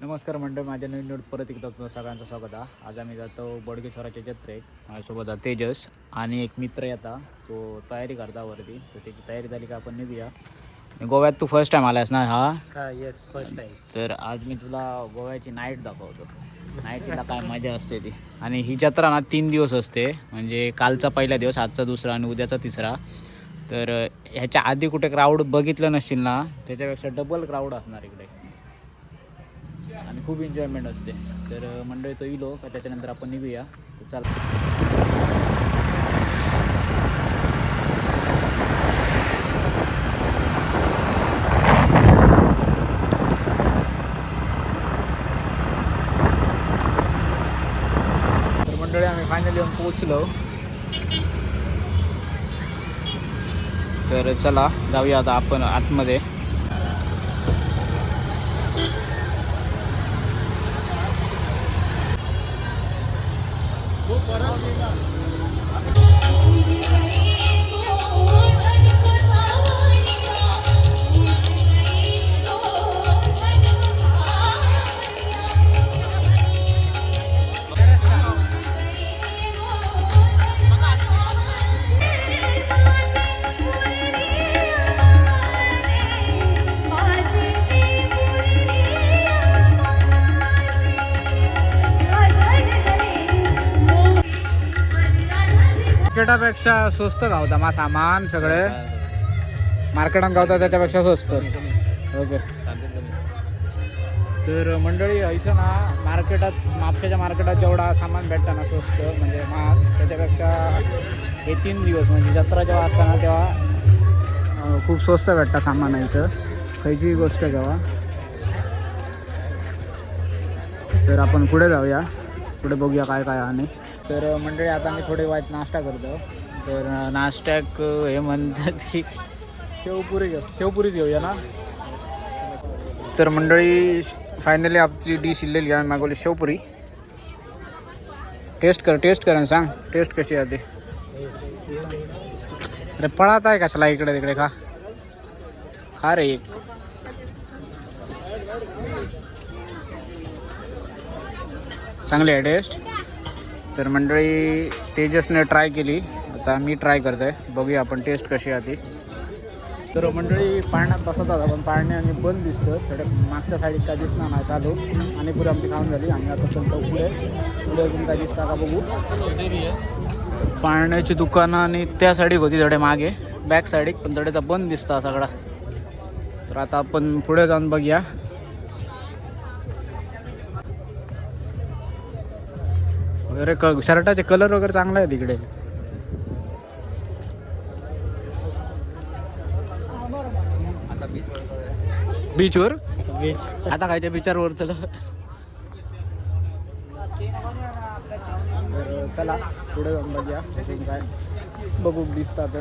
नमस्कार मंडळ माझ्या नवीन नोट परत एकदा तुमचं सगळ्यांचं स्वागत आहे. आज आम्ही जातो बडगेश्वराच्या जत्रेत माझ्यासोबत आहे तेजस आणि एक मित्र येता तो तयारी करता वरती तर त्याची तयारी झाली का आपण निघूया. गोव्यात तू फर्स्ट टाइम आलास ना हा? येस फर्स्ट टाइम तर आज मी तुला गोव्याची नाईट दाखवतो. नाईटला काय मजा असते ती. आणि ही जत्रा ना तीन दिवस असते. म्हणजे कालचा पहिला दिवस आजचा दुसरा आणि उद्याचा तिसरा. तर ह्याच्या आधी कुठे क्राऊड बघितलं नसशील ना त्याच्यापेक्षा डबल क्राऊड असणार इकडे. आणि खूप एन्जॉयमेंट असते. तर मंडळी तो इलो का त्याच्यानंतर आपण निघूया. तर चला. तर मंडळी आम्ही फायनली येऊन पोहोचलो. तर चला जाऊया आता आपण आतमध्ये. मार्केटापेक्षा स्वस्त गावता मा सामान सगळे. मार्केटात गावता त्याच्यापेक्षा स्वस्त. ओके. तर मंडळी ऐसं ना मार्केटात म्हापशाच्या मार्केटात जेवढा सामान भेटतं ना स्वस्त म्हणजे महाग त्याच्यापेक्षा हे तीन दिवस म्हणजे जत्रा जेव्हा असताना तेव्हा खूप स्वस्त भेटतं सामान यायचं खयची गोष्ट जेव्हा तर आपण पुढे जाऊया. पुढे बघूया काय काय आणि तर मंडळी आता मी थोडे वाईट नाश्ता करतो. तर नाश्त्याक हे म्हणतात की शेवपुरी घेऊ. शेवपुरीच घेऊया ना? तर मंडळी फायनली आपली डिश इल्लेली आम्ही मागवली शेवपुरी. टेस्ट कर टेस्ट कर आणि सांग टेस्ट कशी आहे ते? अरे पळात आहे कशाला इकडे तिकडे खा. खा रे एक. चांगली आहे टेस्ट तर मंडळी तेजसने ट्राय केली. आता मी ट्राय करतो आहे बघूया आपण टेस्ट कशी आहे ती. तर मंडळी पाळण्यात बसत होता पण पाळणे आणि बंद दिसतं थोडं मागच्या साईडीत काय दिसणार नाही चालू. आणि पुढे आमची खाऊन झाली. आणि आता चलतो पुढे. पुढे अजून काय दिसता का बघू. पाळण्याची दुकानं आणि त्या साईडीक होती थोडे मागे. बॅक साईडीक पण थोड्याचा बंद दिसता सगळा. तर आता आपण पुढे जाऊन बघूया. वगैरे क शर्टाचे कलर वगैरे चांगला आहे तिकडे बीचवर आता खायच्या बीचवर चला. तर चला पुढे जाऊन बघूया. काय? बघू दिसता तर.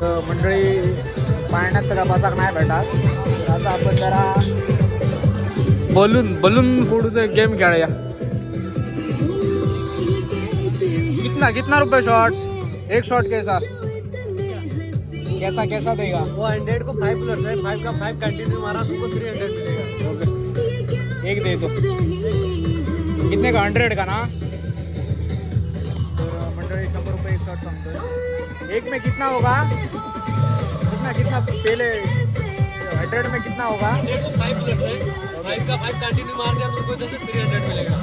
तर मंडळी पाळण्यात तर बसाक नाही भेटत. आता आपण जरा बलून बलून फोडूचा एक गेम खेळूया कितना कितना रुपये शॉर्ट्स एक शॉट कैसा? कैसा कैसा देगा? वो हंड्रेड को फाइव प्लस है फाइव का फाइव कंटिन्यू मारा तुमको थ्री हंड्रेड मिलेगा। ओके एक दे दो। कितने का? हंड्रेड का ना? एक में कितना होगा? कितना कितना? पहले हंड्रेड में कितना होगा? हंड्रेड को फाइव प्लस है। फाइव का फाइव कंटिन्यू मार दिया तुमको जैसे थ्री हंड्रेड मिलेगा।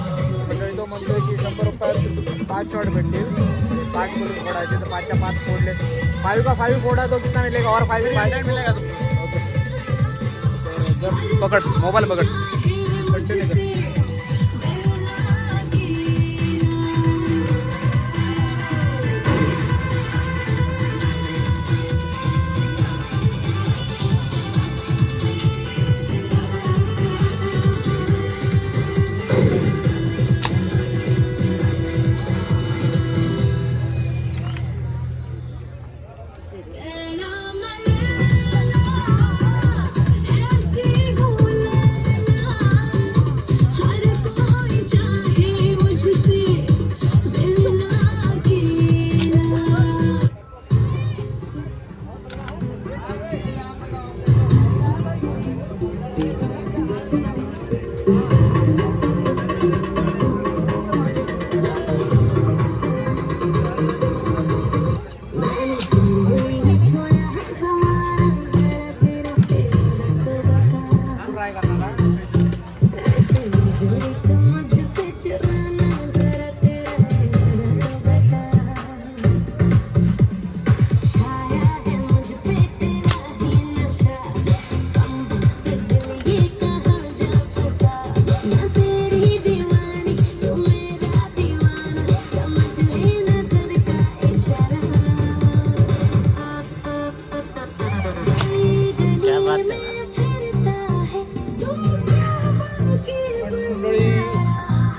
मंडळी तो म्हणतोय की शंभर रुपयात पाच शॉट भेटतील पाच बोलून फोडायचे तर पाचच्या पाच फोडले फाईव्ह का फाईव्ह फोडा तो कितना मिलेगा? और फाईव्ह फाईव्ह मिलेगा तुमको ओके पकड मोबाईल पकड। कंटिन्यू कर।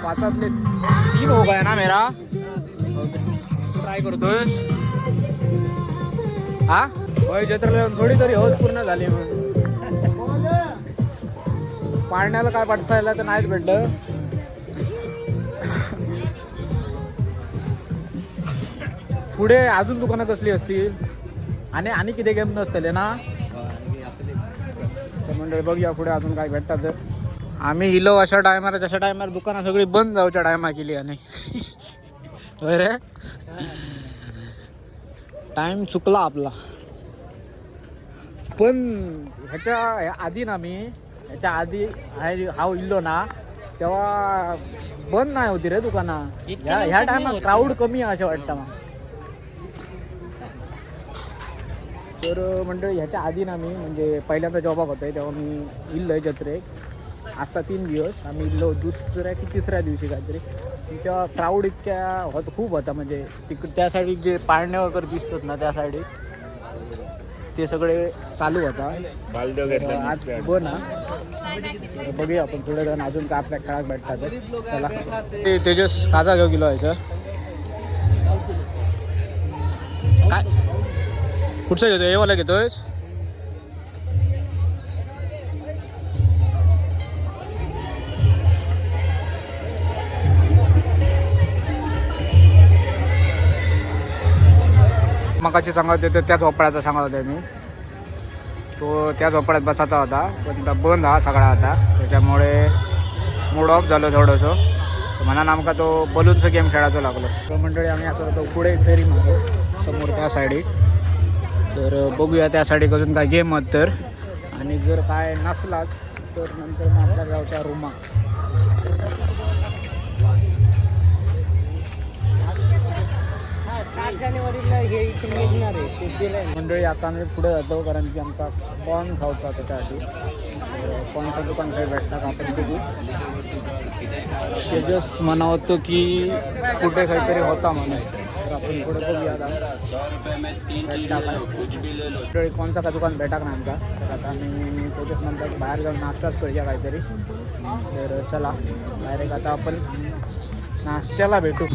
पाचातले तीन हो गया ना मेरा. ट्राय करतोय हा? होय जत्रेला थोडी तरी हौस पूर्ण झाली मग. पाळण्याला काय पाठसायला तर नाहीच भेटलं. पुढे अजून दुकानं कसली असतील? आणि आणि किती गेम नसतले ना? तर मंडळी बघूया पुढे अजून काय भेटतात. तर आम्ही हिलो अशा टायमाला जशा टायमाला दुकानं सगळी बंद जाऊच्या टायमा केली आणि. रे? टाइम चुकला आपला. पण ह्याच्या ह्या आधी ना मी ह्याच्या आधी हाय- हा इल्लो ना तेव्हा बंद नाही होती रे दुकानं. ह्या ह्या टायमात क्राऊड कमी आहे असं वाटतं मग तर मंडळी ह्याच्या आधी ना मी म्हणजे पहिल्यांदा जॉबाक होतोय तेव्हा मी इल्लोय जत्रेक. आता तीन दिवस. आम्ही इल्लो दुसऱ्या की तिसऱ्या दिवशी काहीतरी. तेव्हा क्राऊड इतक्या होत खूप होता. म्हणजे तिक त्या साईड जे पाळणे वगैरे दिसतात ना त्या साईड ते सगळे चालू होता. आज बघ ना. बघूया आपण थोड्या जण अजून काय आपल्या खेळात भेटतात. चला. ते तेजस खाजा घेऊ किलो व्हायचं काय? कुठचं घेतोय? हे वाला घेतोयस? मगाची सांगत होते त्याच ओपळ्याचा सांगत होते मी. तो त्याच ओपळ्यात बसायचा होता. पण आता बंद हा सगळा आता. त्याच्यामुळे मूड ऑफ झालो थोडंसं. तर म्हणा आमका तो बलूनचा गेम खेळायचो लागलो. तर मंडळी आम्ही आता तो पुढे फेरी मारो समोर त्या साईडी. तर बघूया त्या साईडी अजून काय गेम आहेत तर. आणि जर काय नसलाच तर नंतर मग आपल्या गावच्या रूमा जानेवारीला हे इथून निघणार आहे. ते मंडळी आता आम्ही पुढे जातो कारण की आमचा कॉर्न खाऊचा त्याच्यासाठी तर कॉर्नचं दुकान काही भेटतात आपण बघू. तेजस म्हणा होतो की कुठे काहीतरी होता म्हणून तर आपण पुढे बघूया आता. काय मंडळी कोणचा का दुकान भेटा ना नाही आमचा तर आता आम्ही तेजस म्हणतात की बाहेर जाऊन नाश्ताच करूया काहीतरी. तर चला डायरेक्ट आता आपण नाश्त्याला भेटू.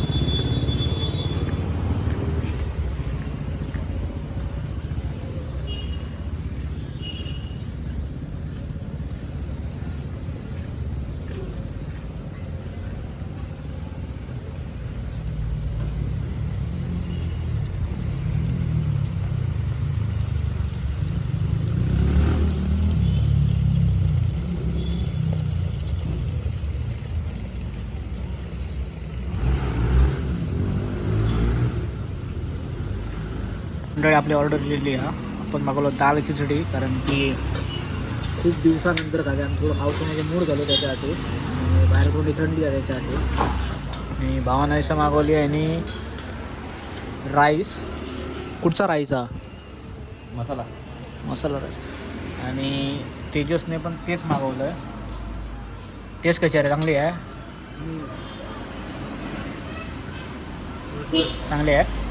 मंडळी आपली ऑर्डर दिलेली आहे. आपण मागवलं दाल खिचडी कारण की खूप दिवसानंतर खाते आणि थोडं पावसामध्ये मूड झालो त्याच्यासाठी. आणि बाहेर थोडी थंडी आहे त्याच्यासाठी. आणि भावानं असं मागवली आहे आणि राईस कुठचा राईस हा? मसाला. मसाला राईस आणि तेजसने पण तेच मागवलं आहे टेस्ट कशी आहे रे? चांगली आहे? चांगली आहे?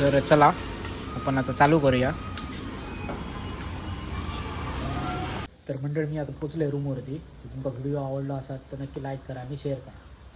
तर चला आपण आता चालू करूया. तर मंडळ मी आता पोचले रूमवरती तुमचा व्हिडिओ आवडला असाल तर नक्की लाईक करा आणि शेअर करा.